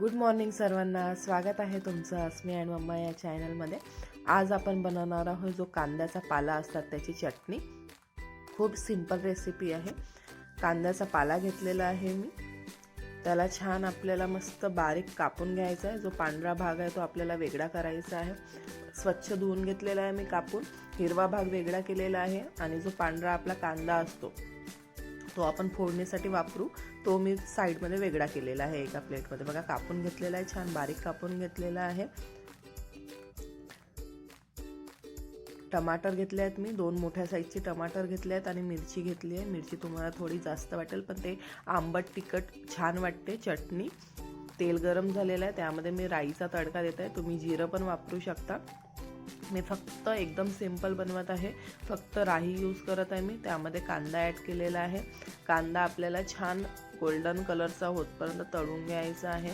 Good morning सर्वांना. स्वागत आहे तुमचं अस्मी अँड मम्मा या चॅनलमध्ये आज आपण बनवणार आहोत जो कांद्याचा पाला असतात त्याची चटणी. खूप सिंपल रेसिपी आहे. कांद्याचा पाला घेतलेला आहे मी. त्याला छान आपल्याला मस्त बारीक कापून घ्यायचा आहे. जो पांढरा भाग आहे तो आपल्याला वेगळा करायचा आहे. स्वच्छ धुवून घेतलेला आहे मी कापून. हिरवा भाग वेगळा केलेला आहे. आणि जो पांढरा आपला कांदा असतो तो आपण फोडणीसाठी वापरू तो मी साईडमध्ये वेगळा केलेला आहे एका प्लेटमध्ये. बघा कापून घेतलेला आहे छान बारीक कापून घेतलेला आहे. टमाटर घेतले आहेत मी दोन मोठ्या साईजचे टमाटर घेतले आहेत आणि मिरची घेतली आहे. मिरची तुम्हाला थोडी जास्त वाटेल पण ते आंबट तिखट छान वाटते. चटणी तेल गरम झालेलं आहे त्यामध्ये मी राईचा तडका देत आहे. तुम्ही जिरं पण वापरू शकता. मी फक्त एकदम सिंपल बनवत आहे. फक्त राही यूज करत आहे मी. त्यामध्ये कांदा ॲड केलेला आहे. कांदा आपल्याला छान गोल्डन कलरचा होतपर्यंत तळून घ्यायचा आहे.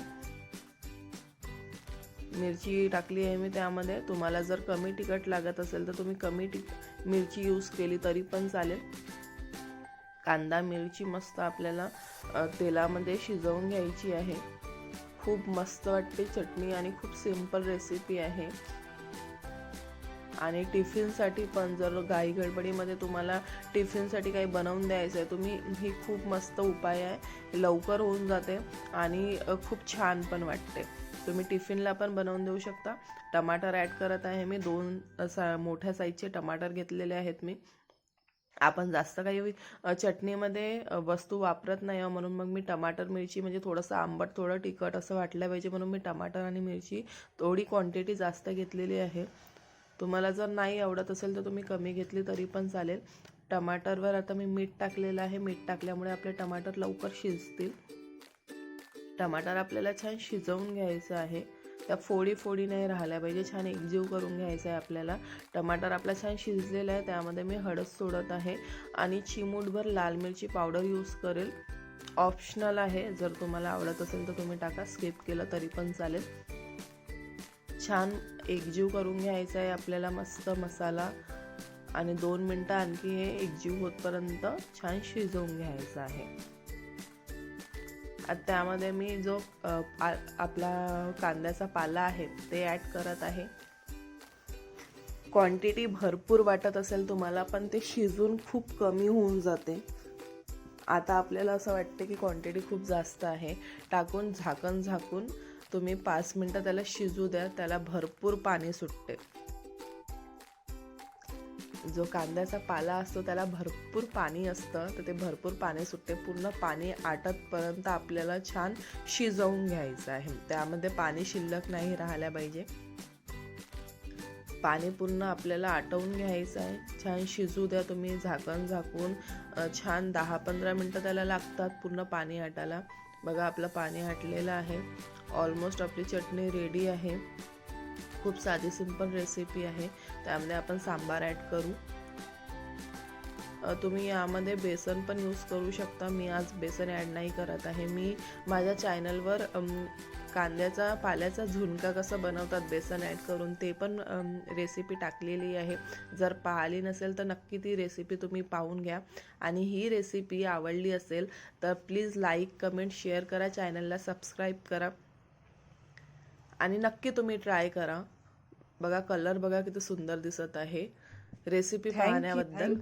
मिरची टाकली आहे मी त्यामध्ये. तुम्हाला जर कमी तिखट लागत असेल तर तुम्ही कमी टिक मिरची यूज केली तरी पण चालेल. कांदा मिरची मस्त आपल्याला तेलामध्ये शिजवून घ्यायची आहे. खूप मस्त वाटते. चटणी आणि खूप सिंपल रेसिपी आहे. आणि टिफिनसाठी पण जर घाई गडबडीमध्ये तुम्हाला टिफिनसाठी काही बनवून द्यायचं आहे तुम्ही ही खूप मस्त उपाय आहे. लवकर होऊन जाते आणि खूप छान पण वाटते. तुम्ही टिफिनला पण बनवून देऊ शकता. टमाटर ॲड करत आहे मी. दोन सा मोठ्या साईजचे टमाटर घेतलेले आहेत मी. आपण जास्त काही चटणीमध्ये वस्तू वापरत नाही म्हणून मग मी टमाटर मिरची म्हणजे थोडंसं आंबट थोडं तिखट असं वाटलं पाहिजे म्हणून मी टमाटर आणि मिरची थोडी क्वांटिटी जास्त घेतलेली आहे. तुम्हाला जर नाही आवडत असेल तर तुम्ही कमी घेतली तरी पण चालेल. टमाटरवर आता मी मीठ टाकलेलं आहे. मीठ टाकल्यामुळे आपले टमाटर लवकर शिजतील. टमाटर आपल्याला छान शिजवून घ्यायचं आहे. त्या फोडी फोडी नाही राहिल्या पाहिजे. छान एकजीव करून घ्यायचं आहे आपल्याला. टमाटर आपला छान शिजलेला आहे. त्यामध्ये मी हळद सोडत आहे. आणि चिमूटभर लाल मिरची पावडर यूज करेल. ऑप्शनल आहे. जर तुम्हाला आवडत असेल तर तुम्ही टाका. स्किप केलं तरी पण चालेल. छान एकजीव करून घ्यायचा आहे आपल्याला मस्त मसाला. आणि दोन मिनटं आणखी हे एकजीव होतपर्यंत छान शिजवून घ्यायचं आहे. त्यामध्ये मी जो आपला कांद्याचा पाला आहे ते ॲड करत आहे. क्वांटिटी भरपूर वाटत असेल तुम्हाला पण ते शिजून खूप कमी होऊन जाते. आता आपल्याला असं वाटते की क्वांटिटी खूप जास्त आहे. टाकून झाकण झाकून तुम्ही पाच मिनटं त्याला शिजू द्या त्याला भरपूर पाणी सुटते. जो कांद्याचा पाला असतो त्याला भरपूर पाणी असतं तर ते भरपूर पाणी सुटते. पूर्ण पाणी आटतपर्यंत आपल्याला छान शिजवून घ्यायचं आहे. त्यामध्ये पाणी शिल्लक नाही राहायला पाहिजे. पाणी पूर्ण आपल्याला आटवून घ्यायचं आहे. छान शिजू द्या तुम्ही झाकण झाकून छान दहा पंधरा मिनटं त्याला लागतात पूर्ण पाणी आटायला. बघा आपलं पाणी आटलेलं आहे. ऑलमोस्ट आपली चटणी रेडी आहे. खूप साधी सिंपल रेसिपी आहे. त्यामध्ये आपण सांबार ॲड करू. तुम्ही यामध्ये बेसन पण यूज करू शकता. मी आज बेसन ॲड नाही करत आहे. मी माझ्या चॅनलवर कांद्याचा पाल्याचा झुणका कसं बनवतात बेसन ॲड करून ते पण रेसिपी टाकलेली आहे. जर पाहिली नसेल तर नक्की ती रेसिपी तुम्ही पाहून घ्या. आणि ही रेसिपी आवडली असेल तर प्लीज लाईक कमेंट शेअर करा. चॅनलला सबस्क्राईब करा. आणि नक्की तुम्ही ट्राय करा. बघा कलर बघा किती सुंदर दिसत आहे. रेसिपी पाहण्याबद्दल.